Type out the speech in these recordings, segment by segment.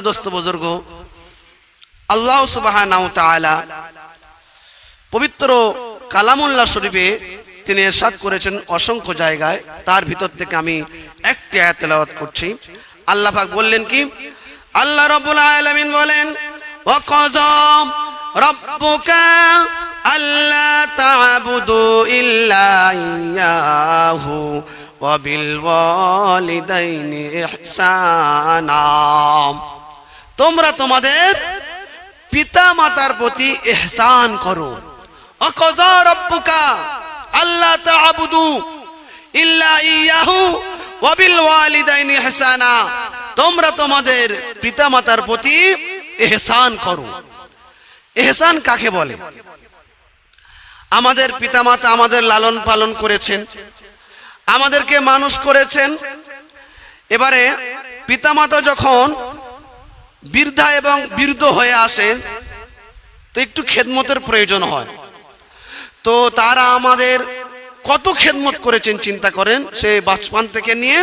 মোহতারাম দোস্ত বুজুর্গ, আল্লাহ সুবাহ পবিত্র কালামুল্লাহ শরীফে তিনি এরশাদ করেছেন অসংখ্য জায়গায়। তার ভিতর থেকে আমি একটি আয়াত করছি। আল্লাহ পাক বললেন কি? আল্লাহ রাব্বুল আলামিন বলেন আল্লা তা'বুদু ইল্লা ইয়াহু ওয়া বিল ওয়ালিদাইনি ইহসানা। তোমরা তোমাদের পিতা মাতার প্রতি এহসান করো। আল্লাহ তা'বুদু ইল্লা ইয়াহু ওয়া বিল ওয়ালিদাইনি ইহসানা। তোমরা তোমাদের পিতা মাতার প্রতি ইহসান করো। ইহসান কাকে বলে? আমাদের পিতামাতা আমাদের লালন পালন করেছেন। আমাদেরকে মানুষ করেছেন। এবারে পিতামাতা যখন বৃদ্ধা এবং বৃদ্ধ হয়ে আসে, তো একটু খেদমতের প্রয়োজন হয়। তো তারা আমাদের কত খেদমত করেছেন চিন্তা করেন সে বাচপান থেকে নিয়ে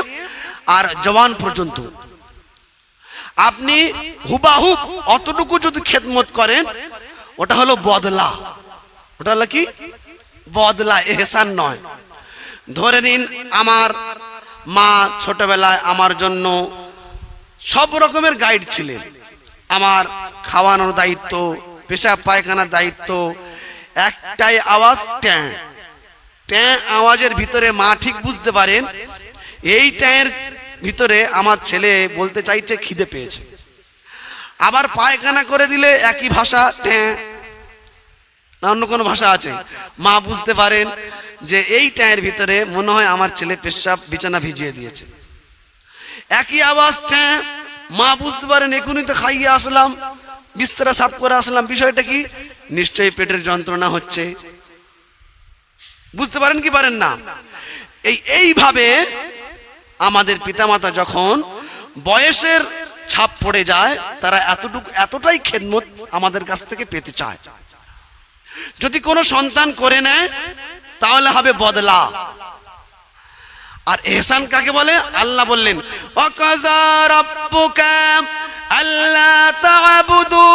আর জওয়ান পর্যন্ত। আপনি হুবাহুব অতটুকু যদি খেদমত করেন, ওটা হলো বদলা। ওটা হলো কি? বদলা, এহসান নয়। ধরে নিন, আমার মা ছোটবেলায় আমার জন্য সব রকমের গাইড ছিলেন। আমার খাওয়ানোর দায়িত্ব, পেশাব পায়খানার দায়িত্ব, একটাই আওয়াজ, ট্যাঁ। ট্যাঁ আওয়াজের ভিতরে মা ঠিক বুঝতে পারেন, এই ট্যাঁয়ের ভিতরে আমার ছেলে বলতে চাইছে, খিদে পেয়েছে। আবার পায়খানা করে দিলে একই ভাষা, ট্যাঁ। না, অন্য কোনো ভাষা আছে? মা বুঝতে পারেন যে এই ট্যাঁয়ের ভিতরে মনে হয় আমার ছেলে পেশাব বিছানা ভিজিয়ে দিয়েছে। একই আওয়াজ ট্যাঁ মা বুঝতে পারেন, এখনই তো খাইয়ে আসলাম। বিস্তরা সাফ করে আসলাম। বিষয়টা কি? নিশ্চয়ই পেটের যন্ত্রণা হচ্ছে। বুঝতে পারেন কি পারেন না? এই, এইভাবে আমাদের পিতামাতা যখন বয়সের ছাপ পড়ে যায়, তারা এতটুকু, এতটাই খেদমত আমাদের কাছ থেকে পেতে চায়। যদি কোনো সন্তান করে নেয়, তাহলে হবে বদলা। আর এহসান কাকে বলে? আল্লাহ বললেন ওয়াকাযা রাব্বুকা আল্লা তা'বুদু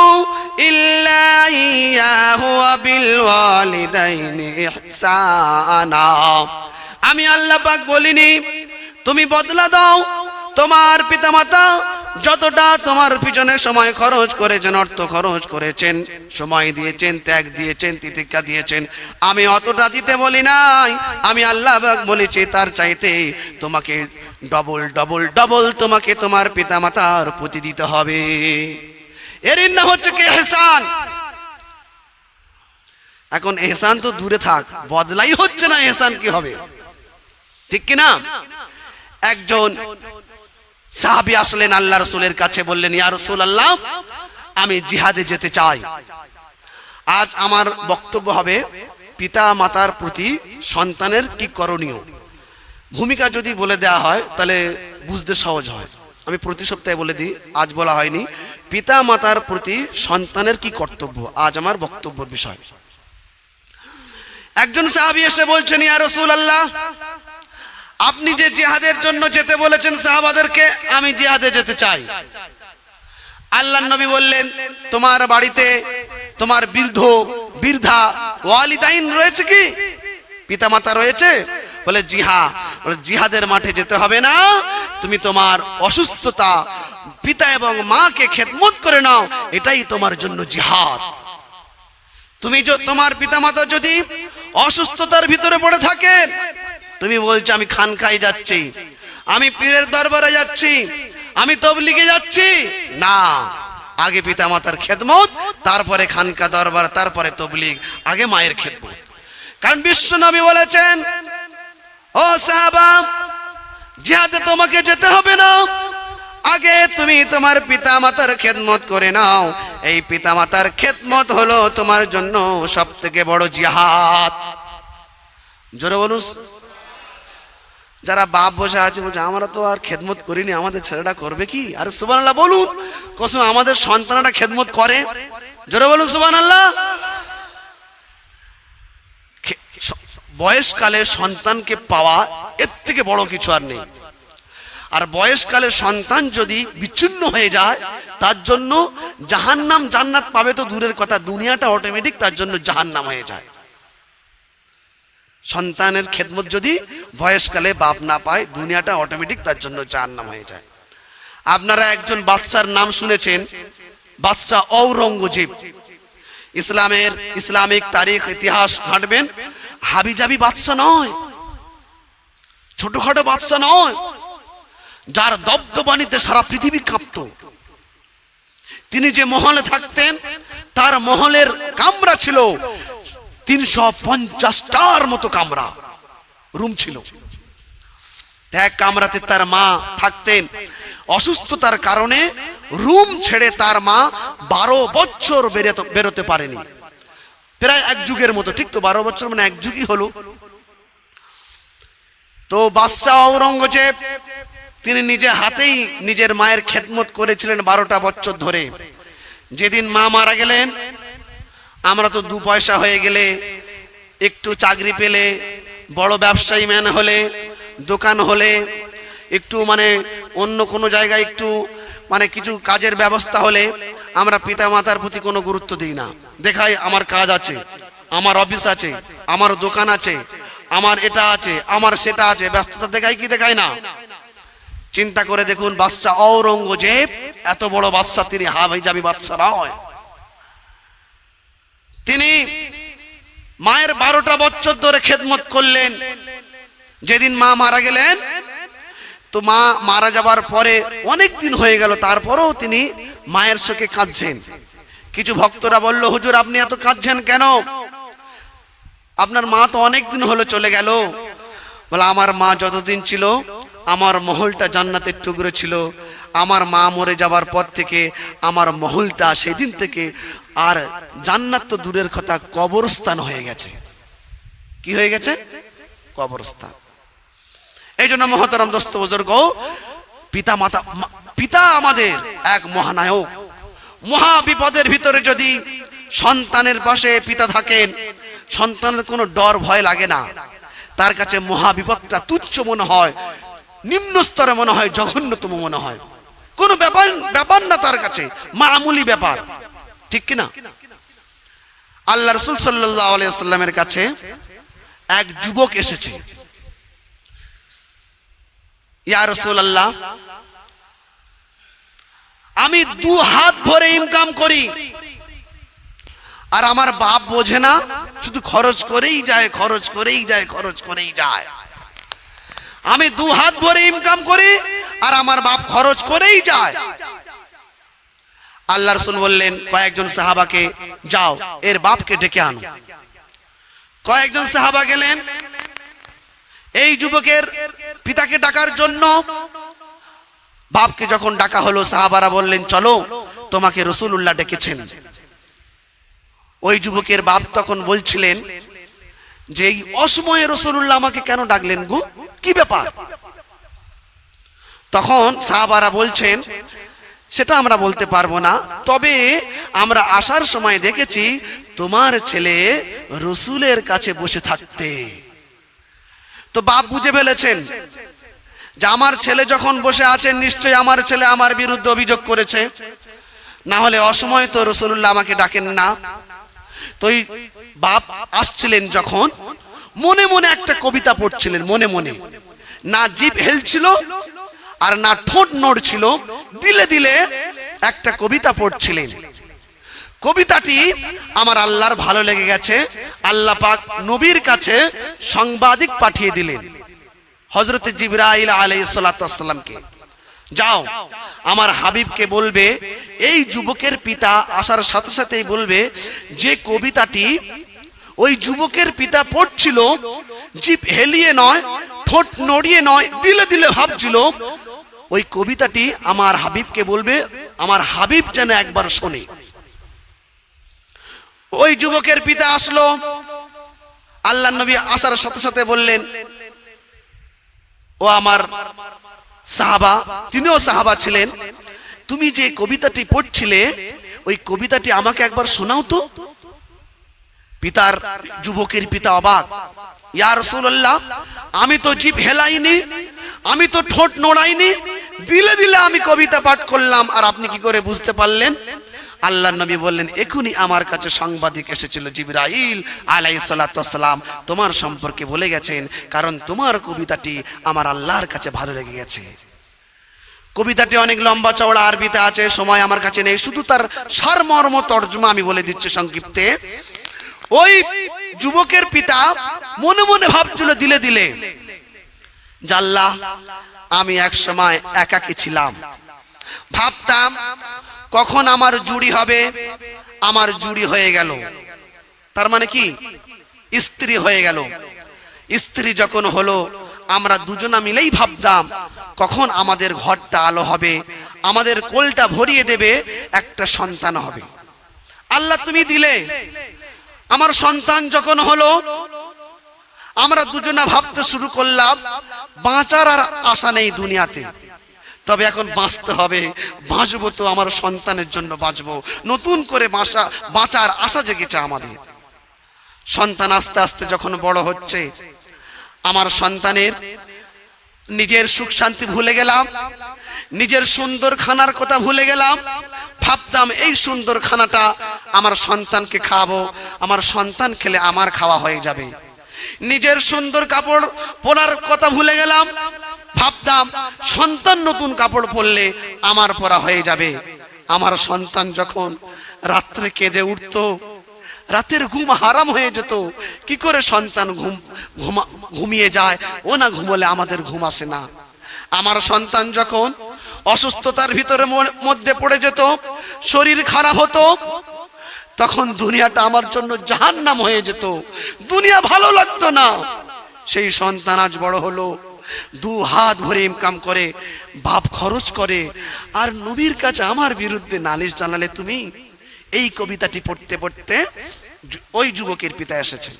ইল্লা ইয়াহু ওয়া বিল ওয়ালিদাইনি ইহসানা। আমি আল্লাহ পাক বলিনি, তুমি বদলা দাও, তোমার পিতামাতা যতটা তোমার পিছনে সময় খরচ করেছেন, অর্থ খরচ করেছেন, সময় দিয়েছেন, ত্যাগ দিয়েছেন, তিতিক্ষা দিয়েছেন, আমি অতটা দিতে বলি নাই। আমি আল্লাহ বলেছি, তার চাইতে তোমাকে ডবল ডবল ডবল তোমাকে তোমার পিতামাতার প্রতি দিতে হবে। এর না হচ্ছে কি? এহসান। এখন এহসান তো দূরে থাক, বদলাই হচ্ছে না এহসান কি হবে? ঠিক কি না একজন সাহাবি আসলেন আল্লাহ রসুলের কাছে, বললেন, ইয়া রসুল আল্লাহ আমি জিহাদে যেতে চাই। আজ আমার বক্তব্য হবে পিতা মাতার প্রতি সন্তানের কি করণীয়? ভূমিকা যদি বলে দেয়া হয়, তাহলে বুঝতে সহজ হয়। আমি প্রতি সপ্তাহে বলে দিই, আজ বলা হয়নি। পিতা মাতার প্রতি সন্তানের কি কর্তব্য? আজ আমার বক্তব্যের বিষয়। একজন সাহাবি এসে বলছেন, ইয়া রসুল আল্লাহ আপনি যে জিহাদের জন্য যেতে বলেছেন সাহাবাদেরকে, আমি জিহাদে যেতে চাই। আল্লাহ নবী বললেন, তোমার বাড়িতে তোমার বৃদ্ধ, বৃদ্ধা, ওয়ালিদাইন রয়েছে কি? পিতামাতা রয়েছে? বলে, জিহা। জিহাদের মাঠে যেতে হবে না। তুমি তোমার অসুস্থতা পিতা এবং মাকে খেদমত করে নাও। এটাই তোমার জন্য জিহাদ। তুমি তোমার পিতামাতা যদি অসুস্থতার ভিতরে পড়ে থাকেন তুমি বলছো আমি খানকায় যাচ্ছি। আমি পীরের দরবারে যাচ্ছি। আমি তবলিগে যাচ্ছি। না, আগে পিতা মাতার খেদমত, তারপরে খানকা দরবার, তারপরে তবলিগ, আগে মায়ের খেদমত। কারণ বিশ্ব নবী বলেছেন, ও সাহাবা, জিহাদে তোমাকে যেতে হবে না। আগে তুমি তোমার পিতা মাতার খেদমত করে নাও। এই পিতা মাতার খেদমত হলো তোমার জন্য সব থেকে বড় জিহাদ। জোরে বলুন যারা বাপ বসে আছে, বলছে, আমরা তো আর খেদমত করিনি, আমাদের ছেলেটা করবে কি? আর সুবান আল্লাহ বলুন, কসম, আমাদের সন্তানরা খেদমত করে। জোরে বলুন সুবান আল্লাহ বয়সকালে সন্তানকে পাওয়া এর থেকে বড় কিছু আর নেই। আর বয়সকালে সন্তান যদি বিচ্ছিন্ন হয়ে যায়, তার জন্য জাহান্নাম জান্নাত পাবে তো দূরের কথা, দুনিয়াটা অটোমেটিক তার জন্য জাহান্নাম হয়ে যায়। সন্তানের খেদমত যদি বয়সকালে বাপ না পায়, দুনিয়াটা অটোমেটিক তার জন্য জাহান্নাম হয়ে যায়। আপনারা একজন বাদশার নাম শুনেছেন বাদশাহ ঔরঙ্গজেব। ইসলামের ইসলামিক তারিখ, ইতিহাস ঘাঁটবেন, হাবিজাবি বাদশা নয়, ছোটখাটো বাদশা নয়, যার দবদবানিতে সারা পৃথিবী কাঁপত। তিনি যে মহলে থাকতেন, তার মহলের কামরা ছিল তিনশো পঞ্চাশটার মতো কামরা। রুম ছিল। এক কামরাতে তার মা থাকতেন। অসুস্থতার কারণে রুম ছেড়ে তার মা বারো বছর বেরোতে পারেনি। প্রায় এক যুগের মতো, ঠিক তো? বারো বছর মানে এক যুগই হলো। তো বাদশাহ ঔরঙ্গজেব, তিনি নিজে হাতেই নিজের মায়ের খেদমত করেছিলেন বারোটা বছর ধরে। যেদিন মা মারা গেলেন আমরা তো দু পয়সা হয়ে গেলে, একটু চাকরি পেলে, বড় ব্যবসায়ী ম্যান হলে, দোকান হলে, একটু মানে অন্য কোনো জায়গায় একটু মানে কিছু কাজের ব্যবস্থা হলে আমরা পিতা মাতার প্রতি কোনো গুরুত্ব দিই না। দেখাই আমার কাজ আছে, আমার অফিস আছে, আমার দোকান আছে, আমার এটা আছে, আমার সেটা আছে, ব্যস্ততা দেখাই কি দেখাই না? চিন্তা করে দেখুন বাদশা ঔরঙ্গজেব, এত বড় বাদশা তিনি হাবাই যাবি বাদশা নয়। তিনি মায়ের বারোটা বছর ধরে খেদমত করলেন। যেদিন মা মারা গেলেন, তো মা মারা যাবার পরে অনেক দিন হয়ে গেল, তারপরেও তিনি মায়ের শোকে কাঁদছেন। কিছু ভক্তরা বলল, হুজুর, আপনি এত কাঁদছেন কেন? আপনার মা তো অনেক দিন হলো চলে গেল। বলে, আমার মা যতদিন ছিল, আমার মহলটা জান্নাতের টুকরো ছিল। আমার মা মরে যাবার পর থেকে আমার মহলটা সেদিন থেকে আর জান্নাত তো দূরের কথা, কবরস্থান হয়ে গেছে। কি হয়ে গেছে? কবরস্থান। এই জন্য মহতরম দোস্ত বুজুর্গ পিতা মাতা পিতা আমাদের এক মহানায়ক। মহা বিপদের ভিতরে যদি সন্তানের পাশে পিতা থাকেন, সন্তানের কোনো ডর, ভয় লাগে না। তার কাছে মহা বিপদটা তুচ্ছ মনে হয়, নিম্ন স্তরে মনে হয়, জঘন্যতম মনে হয়। কোনো ব্যাপার ব্যাপার না তার কাছে, মামুলি ব্যাপার। ঠিক কিনা? আল্লাহ রসুল সাল্লাহ আলাইসাল্লামের কাছে এক যুবক এসেছে। আমি দু হাত ভরে ইনকাম করি, আর আমার বাপ বোঝে না, শুধু খরচ করেই যায়, খরচ করেই যায়, খরচ করেই যায়। আমি দু হাত ভরে ইনকাম করি, আর আমার বাপ খরচ করেই যায়। আল্লাহ রসুল বললেন, কয়েকজন সাহাবাকে যাও, এর বাপকে ডেকে আনো। কয়েকজন সাহাবা গেলেন, এই যুবকের পিতাকে ডাকার জন্য বাপকে যখন ডাকা হলো, সাহাবারা বললেন, চলো, তোমাকে রসুল্লাহ ডেকেছেন। ওই যুবকের বাপ তখন বলছিলেন, যে এই অসময়ে রসুল্লাহ আমাকে কেন ডাকলেন গু? কি ব্যাপার? তখন সাহাবারা বলছেন সেটা আমরা বলতে পারব না। তবে আমরা আসার সময় দেখেছি তোমার ছেলে রসুলের কাছে বসে থাকতে। তো বাপ বুঝে ফেলেছেন যে আমার ছেলে যখন বসে আছেন নিশ্চয়ই আমার ছেলে আমার বিরুদ্ধে অভিযোগ করেছে। না হলে অসময় তো রসুল্লাহ আমাকে ডাকেন না। তো বাপ আসছিলেন যখন, মনে মনে একটা কবিতা পড়ছিলেন, মনে মনে। না জিভ হেলছিল আর না ঠোঁট নড়ছিল দিলে দিলে একটা কবিতা পড়ছিলেন। কবিতাটি আমার আল্লাহর ভালো লেগে গেছে, আল্লাহ পাক নবীর কাছে সাংবাদিক পাঠিয়ে দিলেন। হজরত জিবরাইল আলাইসাল্লামকে যাও, আমার হাবিবকে বলবে, এই যুবকের পিতা আসার সাথে সাথেই বলবে, যে কবিতাটি ওই যুবকের পিতা পড়ছিল, জিপ হেলিয়ে নয়, ঠোঁট নড়িয়ে নয়, দিলে দিলে ভাবছিল ওই কবিতাটি আমার হাবিবকে বলবে, আমার হাবিব যেন একবার শোনে। ওই যুবকের পিতা আসলো। আল্লাহ নবী আসার সাথে সাথে বললেন, ও আমার সাহাবা, তিনিও সাহাবা ছিলেন। তুমি যে কবিতাটি পড়ছিলে, ওই কবিতাটি আমাকে একবার শোনাও তো। পিতার, যুবকের পিতা অবাক, ইয়া রাসূলুল্লাহ, আমি তো জিভ হেলাইনি, আমি তো ঠোঁট নড়াইনি দিলে দিলে আমি কবিতা পাঠ করলাম, আর আপনি কি করে বুঝতে পারলেন? আল্লাহ নবী বললেন এখনই আমার কাছে সাংবাদিক এসেছিল জিবরাইল আলাই সালাম তোমার সম্পর্কে বলে গেছেন, কারণ তোমার কবিতাটি আমার আল্লাহর কাছে ভালো লেগে গেছে। কবিতাটি অনেক লম্বা চওড়া আরবিতে আছে, সময় আমার কাছে নেই। শুধু তার সারমর্ম তর্জমা আমি বলে দিচ্ছি সংক্ষিপ্তে। ওই যুবকের পিতা মনে মনে ভাবছিল, দিলে দিলে। জাল্লা আমি এক সময় একাকী ছিলাম। ভাবতাম, কখন আমার জুড়ি হবে? আমার জুড়ি হয়ে গেল। তার মানে কি? স্ত্রী হয়ে গেল। স্ত্রী যখন হলো, আমরা দুজনা মিলেই ভাবতাম, কখন আমাদের ঘরটা আলো হবে, আমাদের কোলটা ভরিয়ে দেবে, একটা সন্তান হবে। আল্লাহ তুমি দিলে। আমার সন্তান যখন হলো আমরা দুজনা ভাবতে শুরু করলাম, বাঁচার আর আশা নেই দুনিয়াতে। তবে এখন বাঁচতে হবে, বাঁচবো তো আমার সন্তানের জন্য বাঁচবো। নতুন করে বাঁচা, বাঁচার আশা জেগেছে আমাদের। সন্তান আস্তে আস্তে যখন বড় হচ্ছে, আমার সন্তানের নিজের সুখ শান্তি ভুলে গেলাম, নিজের সুন্দর খানার কথা ভুলে গেলাম, ভাবতাম এই সুন্দর খানাটা আমার সন্তানকে খাওয়াবো, আমার সন্তান খেলে আমার খাওয়া হয়ে যাবে। নিজের সুন্দর কাপড় পরার কথা ভুলে গেলাম। ভাবতাম, সন্তান নতুন কাপড় পরলে আমার পরা হয়ে যাবে। আমার সন্তান যখন রাত্রে কেঁদে উঠতো, রাতের ঘুম হারাম হয়ে যেত, কি করে সন্তান ঘুম, ঘুমা, ঘুমিয়ে যায়? ও না ঘুমলে আমাদের ঘুম আসে না। আমার সন্তান যখন অসুস্থতার ভিতরে মধ্যে পড়ে যেত, শরীর খারাপ হতো তখন দুনিয়াটা আমার জন্য জাহান্নাম হয়ে যেত। দুনিয়া ভালো লাগতো না। সেই সন্তান আজ বড় হলো। দু হাত ভরে ইনকাম করে, বাপ খরচ করে। আর নবীর কাছে আমার বিরুদ্ধে নালিশ জানালে তুমি এই কবিতাটি পড়তে পড়তে ওই যুবকের পিতা এসেছে।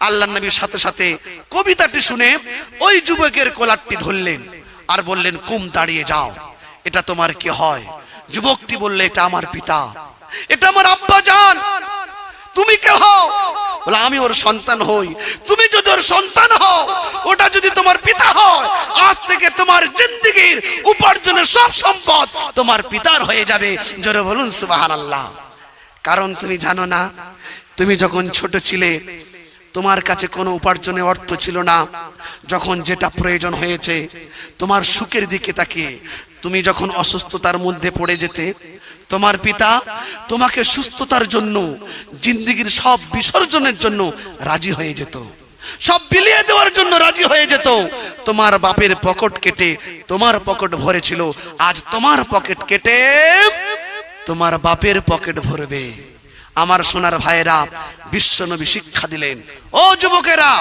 আল্লাহ নবীর সাথে সাথে কবিতাটি শুনে ওই যুবকের কোলারটি ধরলেন আর বললেন, কুম দাঁড়িয়ে যাও, এটা তোমার কি হয়? যুবকটি বললে, এটা আমার পিতা। এটা আমার আব্বা জান। তুমি কে হও? বলে, আমি ওর সন্তান হই। তুমি যদি ওর সন্তান হও, ওটা যদি তোমার পিতা হয়, আজ থেকে তোমার জিন্দগির উপার্জনের সব সম্পদ তোমার পিতার হয়ে যাবে। জোরে বলুন, সুবহানাল্লাহ। কারণ তুমি জানো না, তুমি যখন ছোট ছিলে, তোমার কাছে কোনো উপার্জনের অর্থ ছিল না। যখন যেটা প্রয়োজন হয়েছে, তোমার সুখের দিকে তাকিয়ে, তুমি যখন অসুস্থতার মধ্যে পড়ে যেতে তোমার পিতা তোমাকে সুস্থতার জন্য, জিন্দিগির সব বিসর্জনের জন্য রাজি হয়ে যেত। সব বিলিয়ে দেওয়ার জন্য রাজি হয়ে যেত। তোমার বাপের পকেট কেটে তোমার পকেট ভরেছিল। আজ তোমার পকেট কেটে তোমার বাপের পকেট ভরবে। আমার সোনার ভাইয়েরা, বিশ্বনবী শিক্ষা দিলেন, ও যুবকেরা,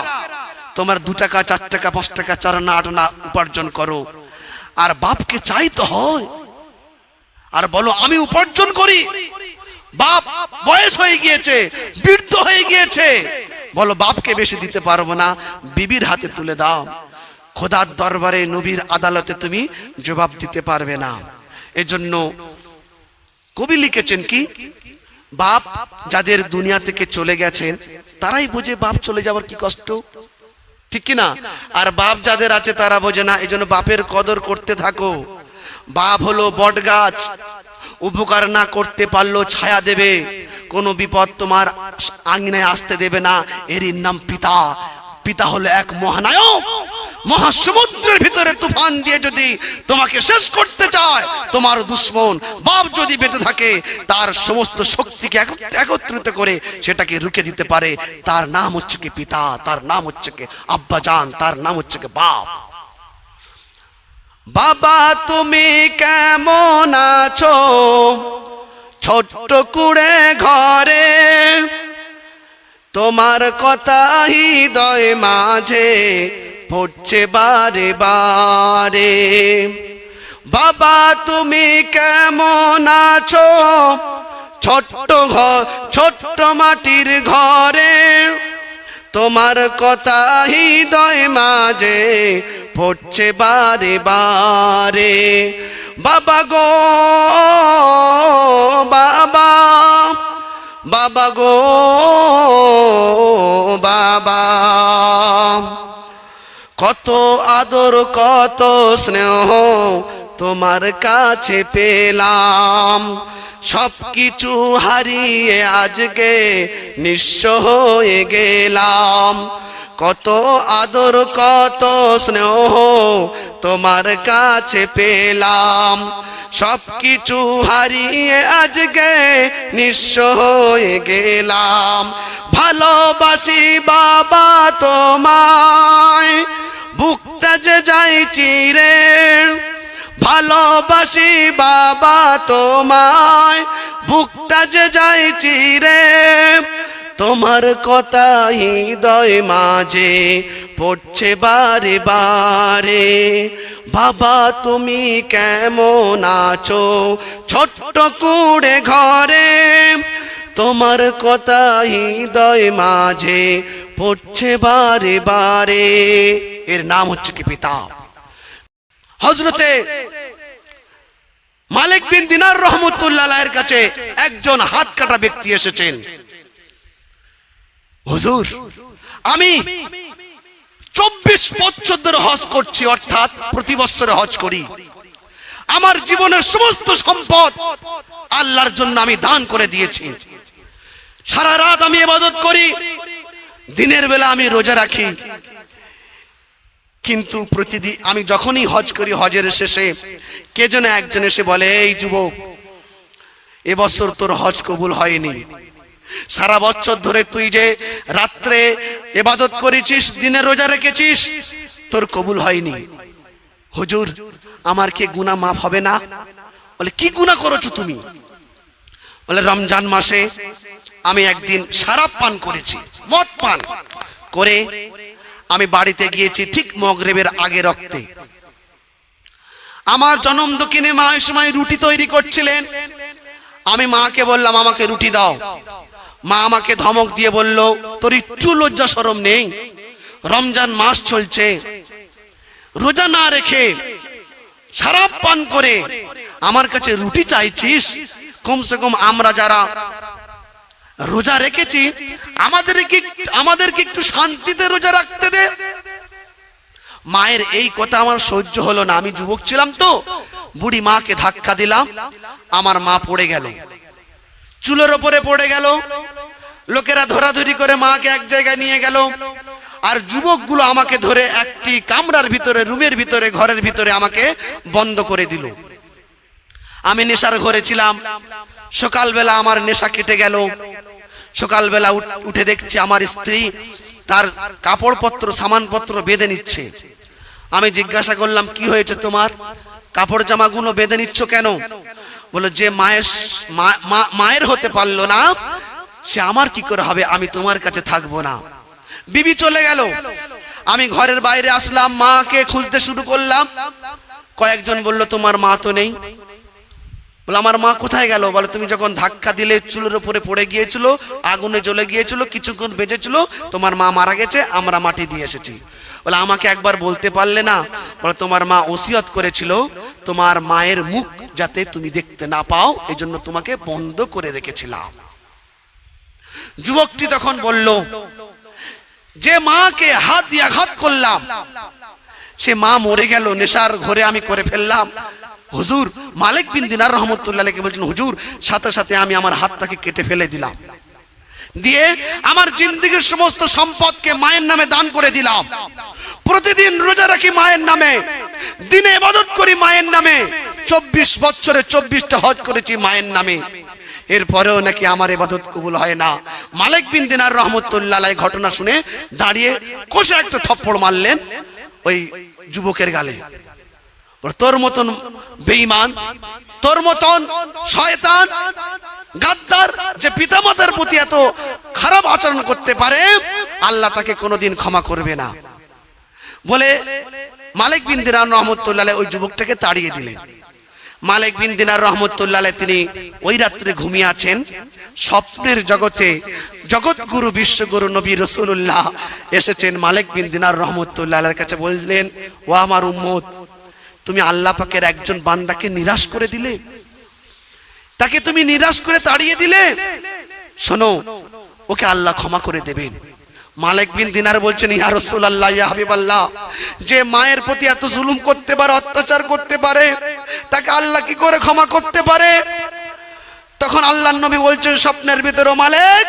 তোমার দু টাকা, চার টাকা, পাঁচ টাকা, চার আনা আট আনা উপার্জন করো। আর বাপকে চাইতে হয় আর বলো, আমি উপার্জন করি। বাপ বয়স হয়ে গিয়েছে, বৃদ্ধ হয়ে গিয়েছে। বলো, বাপকে বেশি দিতে পারব না, বিবির হাতে তুলে দাও। খোদার দরবারে, নবীর আদালতে তুমি জবাব দিতে পারবে না। এজন্য কবি লিখেছেন কি, বাপ যাদের দুনিয়া থেকে চলে গেছেন, তারাই বোঝে বাপ চলে যাওয়ার কি কষ্ট। ঠিক কি না আর বাপ যাদের আছে, তারা বোঝে না। এই জন্য বাপের কদর করতে থাকো। বাপ হলো বট গাছ উপকার না করতে পারল ছায়া দেবে। কোনো বিপদ তোমার আঙিনায় আসতে দেবে না। এরই নাম পিতা। পিতা হলো এক মহানায়ক। মহাসমুদ্রের ভিতরে তুফান দিয়ে যদি তোমাকে শেষ করতে চায়, তোমার দুশ্মন বাপ যদি বেঁচে থাকে, তার সমস্ত শক্তিকে একত্রিত করে সেটাকে রুখে দিতে পারে। তার নাম হচ্ছে কি পিতা, তার নাম হচ্ছে কি আব্বা জান তার নাম হচ্ছে কি বাপ। বাবা, তুমি কেমন আছো? ছোট্ট কুড়ে ঘরে। তোমার কথা হৃদয় মাঝে পড়ছে বারে বারে। বাবা, তুমি কেমন আছো? ছোট্ট ঘর, ছোট্ট মাটির ঘরে। তোমার কথা হৃদয় মাঝে পড়ছে বারে বারে। বাবা গো বাবা বাবা গো বাবা। কত আদর কত স্নেহ তোমার কাছে পেলাম। সব কিছু হারিয়ে আজকে নিঃস্ব হয়ে গেলাম। কত আদর, কত স্নেহ তোমার কাছে পেলাম। সব কিছু হারিয়ে আজকে নিঃস্ব হয়ে গেলাম। ভালোবাসি বাবা তোমায় বুকটা যে যাই চিরে ভালোবাসি বাবা তোমায়, বুকটা যে যাই চিরে, তোমার কথা হৃদয় মাঝে পড়ছে বারে বারে। বাবা তুমি কেমন আছো ছোট্ট কুড়ে ঘরে, তোমার কথা হৃদয় মাঝে পড়ছে বারে বারে। এর নাম হচ্ছে কি পিতা? হজরতে মালিক বিন দিনার রহমতুল্লাহ কাছে একজন হাত কাটা ব্যক্তি এসেছেন। হুজুর, আমি চব্বিশ বছর হজ করছি, অর্থাৎ প্রতি বছরে হজ করি। আমার জীবনের সমস্ত সম্পদ আল্লাহর জন্য আমি দান করে দিয়েছি। সারা রাত আমি ইবাদত করি, দিনের বেলা আমি রোজা রাখি। কিন্তু প্রতিদিন আমি যখনই হজ করি, হজের শেষে কে যেন একজন এসে বলে, এই যুবক এবছর তোর হজ কবুল হয়নি। সারা বছর ধরে তুই যে রাত্রে এবাদত করেছিস দিনে রোজা রেখেছিস, তোর কবুল হয়নি। হুজুর, আমার কি গুনাহ মাফ হবে না? বলে, কি গুনাহ করেছ তুমি? বলে, রমজান মাসে আমি একদিন সারাপ পান করেছি, মদ পান করে বাড়িতে গিয়েছি ঠিক মগরেবের আগে রক্তে। আমার জনম দক্ষিণে মা ওই সময় রুটি তৈরি করছিলেন। আমি মাকে বললাম, আমাকে রুটি দাও। মা আমাকে ধমক দিয়ে বলল, তোর একটু লজ্জা সরম নেই। রমজান মাস চলছে। রোজা না রেখে সারাপ পান করে আমার কাছে রুটি চাইছিস? কমসে কম আমরা যারা রোজা রেখেছি, আমাদেরকে আমাদেরকে একটু শান্তিতে রোজা রাখতে দে। মায়ের এই কথা আমার সহ্য হলো না। আমি যুবক ছিলাম তো, বুড়ি মাকে ধাক্কা দিলাম, আমার মা পড়ে গেল। চুলের ওপরে পড়ে গেল। লোকেরা ধরাধরি করে মাকে এক জায়গায় নিয়ে গেল। আর যুবকগুলো আমাকে ধরে একটি কামরার ভিতরে, রুমের ভিতরে, ঘরের ভিতরে আমাকে বন্ধ করে দিল। আমি নেশার ঘরে ছিলাম। সকালবেলা আমার নেশা কেটে গেল। সকালবেলা উঠ- দেখছি আমার স্ত্রী তার কাপড়পত্র, সামানপত্র বেঁধে নিচ্ছে। আমি জিজ্ঞাসা করলাম, কি হয়েছে তোমার? কাপড় জামাগুলো বেঁধে নিচ্ছ কেন? বলো, যে মায়ের মায়ের হতে পারল না, সে আমার কি করে হবে? আমি তোমার কাছে থাকব না। বিবি চলে গেল। আমি ঘরের বাইরে আসলাম, মাকে খুঁজতে শুরু করলাম। কয়েকজন বলল, তোমার মা তো নেই। বলে, আমার মা কোথায় গেল? বলে, তুমি যখন ধাক্কা দিলে চুলের উপরে পড়ে গিয়েছিল, আগুনে জ্বলে গিয়েছিল, কিছুক্ষণ বেঁচেছিল, তোমার মা মারা গেছে, আমরা মাটি দিয়ে এসেছি। বলে, আমাকে একবার বলতে পারলে না? বলে, তোমার মা ওসিয়ত করেছিল, তোমার মায়ের মুখ যাতে তুমি দেখতে না পাও, এজন্য তোমাকে বন্ধ করে রেখেছিলাম। যুবকটি তখন বলল, যে মাকে হাত দিয়ে আঘাত করলাম, সে মা মরে গেল, নেশার ঘরে আমি করে ফেললাম। হুজুর, মালিক বিন দিনার রহমতুল্লাহকে বলছেন, হুজুর, সাথে সাথে আমি আমার হাতটাকে কেটে ফেলে দিলাম। দিয়ে আমার জিন্দিগির সমস্ত সম্পদকে মায়ের নামে দান করে দিলাম। প্রতিদিন রোজা রাখি মায়ের নামে, দিনে ইবাদত করি মায়ের নামে, চব্বিশ বছরে চব্বিশটা হজ করেছি মায়ের নামে। এরপরেও নাকি আমার এবাদত কবুল হয় না। মালিক বিন দিনার রহমতুল্লাহ ঘটনা শুনে দাঁড়িয়ে কষে একটা থপ্পড় মারলেন ওই যুবকের গালে। তোর মতন বেঈমান তোর মতন শয়তান গাদ্দার যে পিতামাতার প্রতি এত খারাপ আচরণ করতে পারে আল্লাহ তাকে কোনোদিন ক্ষমা করবে না বলে মালিক বিন দিনার রহমতুল্লাহ ওই যুবকটাকে তাড়িয়ে দিলেন। মালিক বিন দিনার রহমতুল্লাহ তিনি ওই রাত্রে ঘুমিয়ে আছেন। স্বপ্নের জগতে জগৎগুরু, বিশ্বগুরু, নবী রসুল্লাহ এসেছেন। মালিক বিন দিনার রহমতুল্লাহ কাছে বললেন, ও আমার উম্মত তুমি আল্লাহ পাকের একজন বান্দাকে নিরাশ করে দিলে? তাকে তুমি নিরাশ করে তাড়িয়ে দিলে? শোনো, ওকে আল্লাহ ক্ষমা করে দেবেন। মালিক বিন দিনার বলছেন, ইয়া রাসূলুল্লাহ, ইয়া হাবিবাল্লাহ, যে মায়ের প্রতি এত জুলুম করতে পারে, অত্যাচার করতে পারে, তাকে আল্লাহ কি করে ক্ষমা করতে পারে? তখন আল্লাহ নবী বলছেন, স্বপ্নের ভিতরে মালিক,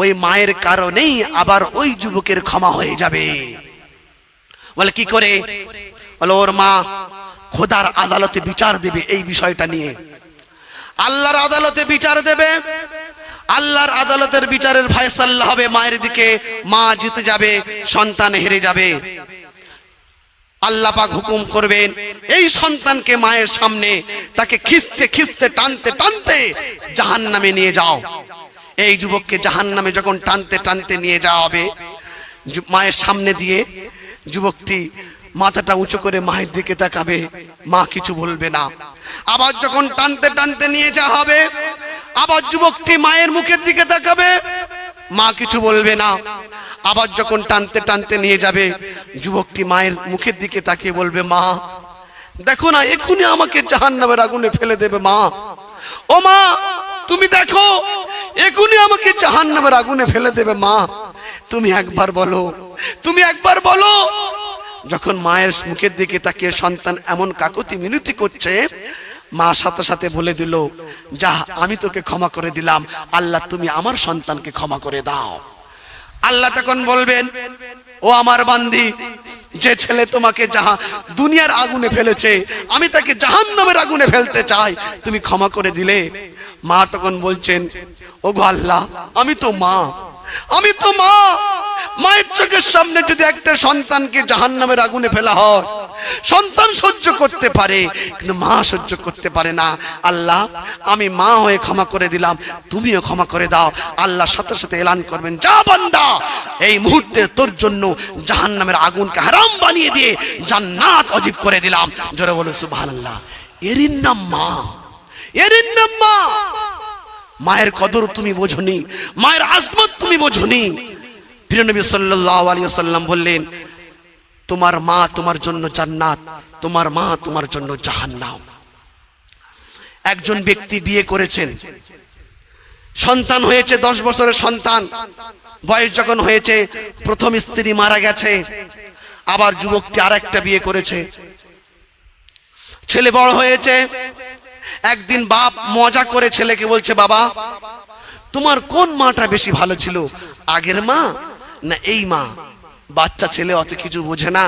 ওই মায়ের কারণেই আবার ওই যুবকের ক্ষমা হয়ে যাবে। বলে, কি করে? বলে, ওর মা খোদার আদালতে বিচার দেবে এই বিষয়টা নিয়ে। আল্লাহর আদালতে বিচার দেবে। আল্লাহর আদালতের বিচারের ফয়সাল্লা হবে মায়ের দিকে। মা জিতে যাবে, সন্তান হেরে যাবে। আল্লাহ পাক হুকুম করবেন, এই সন্তানকে মায়ের সামনে তাকে খিস্তে খিস্তে, টানতে টানতে জাহান নামে নিয়ে যাও। এই যুবককে জাহান নামে যখন টানতে টানতে নিয়ে যাওয়া হবে মায়ের সামনে দিয়ে যুবকটি মাথাটা উঁচু করে মায়ের দিকে তাকাবে। মা কিছু বলবে না। আবার যখন টানতে টানতে নিয়ে যাওয়া হবে, আবার যুবকটি মায়ের মুখের দিকে তাকাবে। মা কিছু বলবে না। আবার যখন টানতে টানতে নিয়ে যাবে, যুবকটি মায়ের মুখের দিকে তাকিয়ে বলবে, মা, দেখো না এক্ষুনি আমাকে জাহান নামের আগুনে ফেলে দেবে মা। ও মা, তুমি দেখো এক্ষুনি আমাকে জাহান নামের আগুনে ফেলে দেবে মা। তুমি একবার বলো, তুমি একবার বলো যখন মায়ের মুখের দিকে তাকিয়ে সন্তান এমন কাকুতি মিনতি করছে, মা সাথে সাথে বলে দিল, যা, আমি তোকে ক্ষমা করে দিলাম। আল্লাহ, তুমি আমার সন্তানকে ক্ষমা করে দাও। আল্লাহ তখন বলবেন, ও আমার বান্দি, যে ছেলে তোমাকে যাহা দুনিয়ার আগুনে ফেলেছে, আমি তাকে জাহান নামের আগুনে ফেলতে চাই। তুমি ক্ষমা করে দিলে। মা তখন বলছেন ও গো আল্লাহ, আমি তো মা আমি তো মা। মায়ের চোখের সামনে যদি একটা সন্তানকে জাহান নামের আগুনে ফেলা হয়, সন্তান সহ্য করতে পারে, কিন্তু মা সহ্য করতে পারে না। আল্লাহ, আমি মা হয়ে ক্ষমা করে দিলাম, তুমিও ক্ষমা করে দাও। আল্লাহ সাথে সাথে এলান করবেন। যা বান্দা, এই মুহূর্তে তোর জন্য জাহান নামের আগুনকে হারাম বানিয়ে দিয়ে জান্নাত অজীব করে দিলাম। জোরে বলো, সুবহানাল্লাহ। এরিন নাম মা। এরিন নাম মা। মায়ের কদর তুমি বোঝনি, মায়ের আজমত তুমি বোঝনি। প্রিয়নবী আলাইহি সাল্লাম বললেন, তোমার মা তোমার জন্য জান্নাত, তোমার মা তোমার জন্য জাহান্নাম। একজন ব্যক্তি বিয়ে করেছেন, সন্তান হয়েছে, দশ বছরের সন্তান, বয়স যখন হয়েছে, প্রথম স্ত্রী মারা গেছে, আবার যুবকটি আর একটা বিয়ে করেছে। ছেলে বড় হয়েছে একদিন বাপ মজা করে ছেলেকে বলছে, বাবা, তোমার কোন মাটা বেশি ভালো ছিল, আগের মা না এই মা? বাচ্চা ছেলে অত কিছু বোঝে না।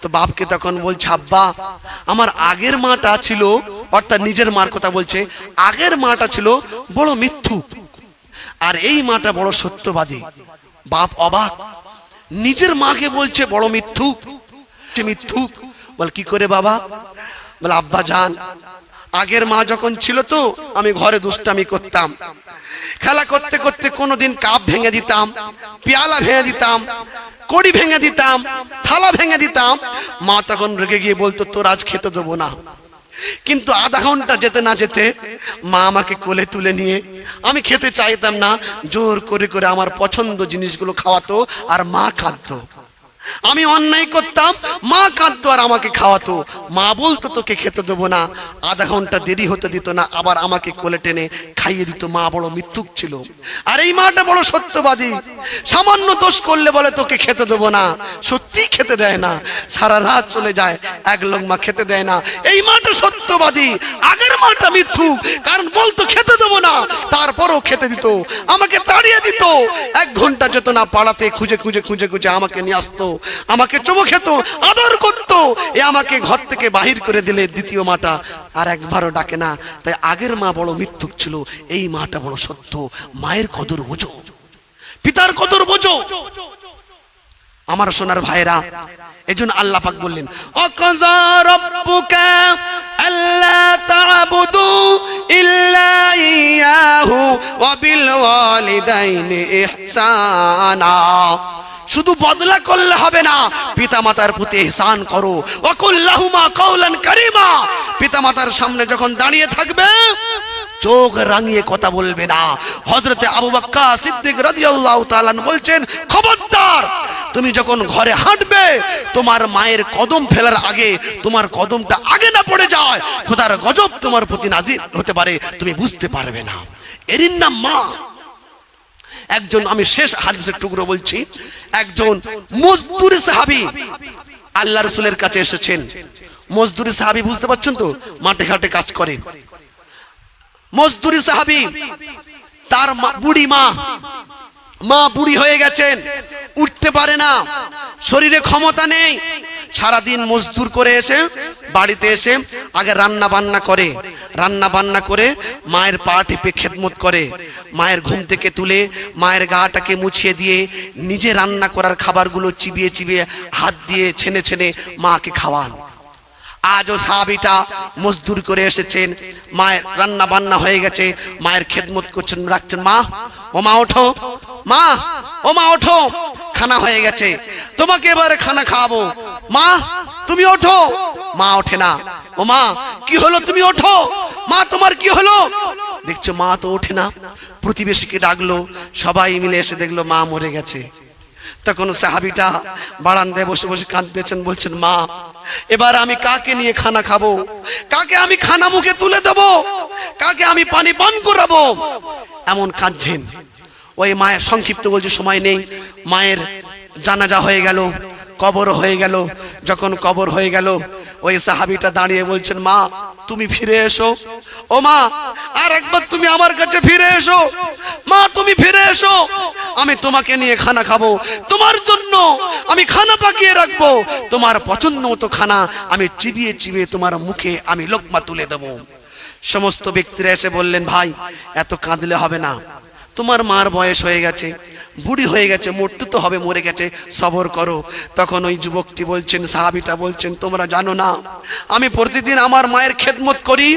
তো বাপকে তখন বলছে, আব্বা, আমার আগের মাটা ছিল, অর্থাৎ নিজের মার কথা বলছে, আগের মাটা ছিল বড় মিথ্যু আর এই মাটা বড় সত্যবাদী। বাপ অবাক, নিজের মাকে বলছে, বড় মিথ্যুক সে মিথ্যুক বল, কি করে বাবা? বলে, আব্বা যান আগের মা যখন ছিল তো, আমি ঘরে দুষ্টামি করতাম। খেলা করতে করতে কোনোদিন কাপ ভেঙে দিতাম, পেয়ালা ভেঙে দিতাম, কড়ি ভেঙে দিতাম, থালা ভেঙে দিতাম। মা তখন রেগে গিয়ে বলতো, তোর আজ খেতে দেবো না। কিন্তু আধা ঘণ্টা যেতে না যেতে মা আমাকে কোলে তুলে নিয়ে, আমি খেতে চাইতাম না। জোর করে করে আমার পছন্দ জিনিসগুলো খাওয়াতো আর মা খাদ্য। আমি অন্যায় করতাম, মা কাঁদতো আর আমাকে খাওয়াতো। মা বলতো, তোকে খেতে দেবো না। আধা ঘণ্টা দেরি হতে দিত না, আবার আমাকে কোলে টেনে খাইয়ে দিত। মা বড় মৃত্যুক ছিল। আর এই মাটা বড় সত্যবাদী। সামান্য দোষ করলে বলে, তোকে খেতে দেবো না। সত্যি খেতে দেয় না। সারা রাত চলে যায়, এক লোক মা খেতে দেয় না। এই মাটা সত্যবাদী। আগের মাটা মিথ্যুক। কারণ বলতো, খেতে দেবো না। তারপরও খেতে দিত। আমাকে তাড়িয়ে দিত। এক ঘণ্টা যেত না পাড়াতে খুঁজে খুঁজে খুঁজে খুঁজে আমাকে নিয়ে আসতো। আমাকে চুমো খেত, আদর করত। এ আমাকে ঘর থেকে বাহির করে দিলে দ্বিতীয় মাটা আর একবারও ডাকে না। তাই আগের মা বড় মিথ্যুক ছিল, এই মাটা বড় সত্য। মায়ের কদর বোঝো, পিতার কদর বোঝো। আমার সোনার ভাইরা এজন্য আল্লাহ পাক বললেন, অকজা রব্বুকা আল্লা তা'বুদু ইল্লা ইয়াহু ওয়া বিল ওয়ালিদাইনি ইহসানা। শুধু বদলা করলে হবে না। পিতামাতার প্রতি ইহসান করো। ওয়াকুল্লাহুমা কাওলান কারীমা। পিতামাতার সামনে যখন দাঁড়িয়ে থাকবে, চোখ রাঙিয়ে কথা বলবে না। হজরতে আবু বাক্কা সিদ্দিক রাদিয়াল্লাহু তাআলা বলছেন, খবরদার, তুমি যখন ঘরে হাঁটবে, তোমার মায়ের কদম ফেলার আগে, তোমার কদমটা আগে না পড়ে যায়। খোদার গজব তোমার প্রতি নাজির হতে পারে, তুমি বুঝতে পারবে না। এরিন নাম মা। একজন আমি শেষ হাদিসের টুকরো বলছি, একজন মজদুরি সাহাবি আল্লাহ রসুলের কাছে এসেছেন। মজদুরি সাহাবি বুঝতে পারছেন তো? মাঠে ঘাটে কাজ করে। মজদুরি সাহাবি, তার বুড়ি মা মা বুড়ি হয়ে গেছেন, উঠতে পারে না, শরীরে ক্ষমতা নেই সারাদিন মজদুর করে এসে বাড়িতে এসে আগে রান্না বান্না করে। রান্না বান্না করে মায়ের পা টিপে খেদমত করে। মায়ের ঘুম থেকে তুলে মায়ের গাটাকে মুছিয়ে দিয়ে নিজে রান্না করার খাবারগুলো চিবিয়ে চিবিয়ে হাত দিয়ে ছেনে ছেনে মাকে খাওয়ান। আজও সাহাবিটা মজদুর করে এসেছেন। মায়ের রান্না বান্না হয়ে গেছে। মায়ের খেদমত করছেন, রাখছেন, মা, ও মা, ওঠো। মা, ও মা, ওঠো। খানা হয়ে গেছে। তোমাকে এবারে খানা খাওয়াবো। মা, তুমি ওঠো। মা ওঠে না। ও মা, কি হলো? তুমি ওঠো। মা, তোমার কি হলো? দেখছ, মা তো ওঠে না। প্রতিবেশীকে ডাকলো। সবাই মিলে এসে দেখল, মা মরে গেছে। তখন সাহাবিটা বারান্দায় বসে বসে কাঁদতেছেন, বলছেন, মা, এবার আমি কাকে নিয়ে খানা খাব? কাকে আমি খানা মুখে তুলে দেব? কাকে আমি পানি পান করাবো? এমন কাঁদছেন। ওই মায়ের সংক্ষিপ্ত বলছে, সময় নেই। মায়ের জানাজা হয়ে গেল, কবর হয়ে গেল। যখন কবর হয়ে গেল, ওই সাহাবিটা দাঁড়িয়ে বলছেন, মা, তুমি ফিরে এসো। ও মা, আর একবার তুমি আমার কাছে ফিরে এসো। মা, তুমি ফিরে এসো। আমি তোমাকে নিয়ে খানা খাব। তোমার জন্য আমি খানা পাকিয়ে রাখব। তোমার পছন্দ মতো খানা আমি চিবিয়ে চিবিয়ে তোমার মুখে আমি লোকমা তুলে দেবো। সমস্ত ব্যক্তিরা এসে বললেন, ভাই, এত কাঁদলে হবে না। তোমার মার বয়স হয়ে গেছে, বুড়ি হয়ে গেছে, মরতে তো হবে, মরে গেছে, সবর করো। তখন ওই যুবকটি বলছেন, সাহাবিটা বলছেন, তোমরা জানো না, আমি প্রতিদিন আমার মায়ের খেদমত করি,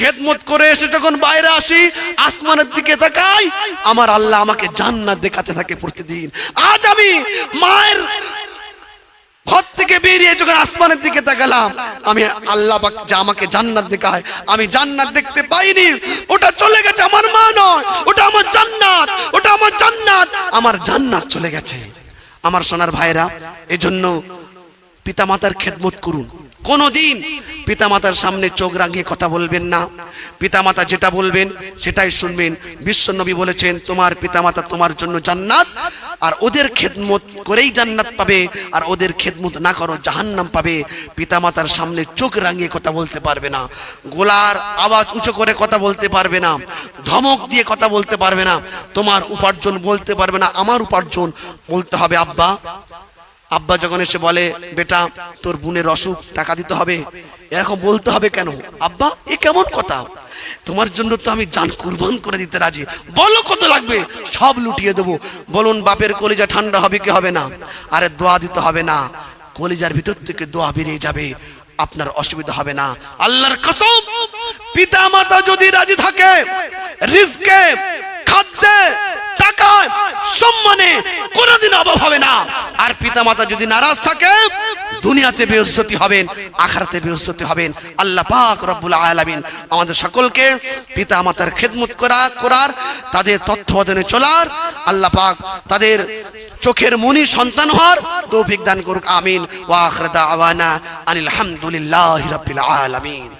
খেদমত করে এসে যখন বাইরে আসি, আসমানের দিকে তাকাই, আমার আল্লাহ আমাকে জান্নাত দেখাতে থাকে প্রতিদিন। আজ আমি মায়ের ঘর থেকে বেরিয়ে যখন আসমানের দিকে তাকালাম, আমি আল্লাহ যা আমাকে জান্নাত দেখায়, আমি জান্নাত দেখতে পাইনি। ওটা চলে গেছে আমার মা নয়, ওটা আমার জান্নাত, ওটা আমার জান্নাত। আমার জান্নাত চলে গেছে। আমার সোনার ভাইরা এজন্য পিতামাতার খেদমত করুন। কোনোদিন পিতামাতার সামনে চোখ রাঙিয়ে কথা বলবেন না। পিতামাতা যেটা বলবেন, সেটাই শুনবেন। বিশ্বনবী বলেছেন, তোমার পিতামাতা তোমার জন্য জান্নাত, আর ওদের খেদমত করেই জান্নাত পাবে, আর ওদের খেদমত না করো, জাহান্নাম পাবে। পিতামাতার সামনে চোখ রাঙিয়ে কথা বলতে পারবে না। গোলার আওয়াজ উঁচু করে কথা বলতে পারবে না। ধমক দিয়ে কথা বলতে পারবে না। তোমার উপার্জন বলতে পারবে না, আমার উপার্জন বলতে হবে, আব্বা। আব্বা যখন এসে বলে, বেটা, তোর বোনের অসুখ, টাকা দিতে হবে। এরকম বলতে হবে কেন? আব্বা, এ কেমন কথা? তোমার জন্য তো আমি জান কুরবান করে দিতে রাজি। বলো কত লাগবে? সব লুটিয়ে দেবো। বলুন, বাপের কলিজা ঠান্ডা হবে কি হবে না? আরে দোয়া দিতে হবে না। কলিজার ভিতর থেকে দোয়া বেরিয়ে যাবে। আপনার অসুবিধা হবে না। আল্লাহর কসম পিতা মাতা যদি রাজি থাকে রিস্কে খাদ্যে, টাকায়, সম্মানে কোনোদিন অভাব হবে না। আর পিতা মাতা যদি নারাজ থাকে দুনিয়াতে বেহস্তি হবেন, আখারাতে বেহস্তি হবেন। আল্লাহ পাক রব্বুল আলামিন আমাদের সকলকে পিতা মাতার খেদমত করা, করার, তাদের তত্ত্বাবধানে চলার, আল্লাহ পাক তাদের চোখের মনি সন্তান হওয়ার তৌফিক দান করুক, আমিন। ওয়া আখির দাওয়ানা আনিল হামদুলিল্লাহি রাব্বিল আলামিন।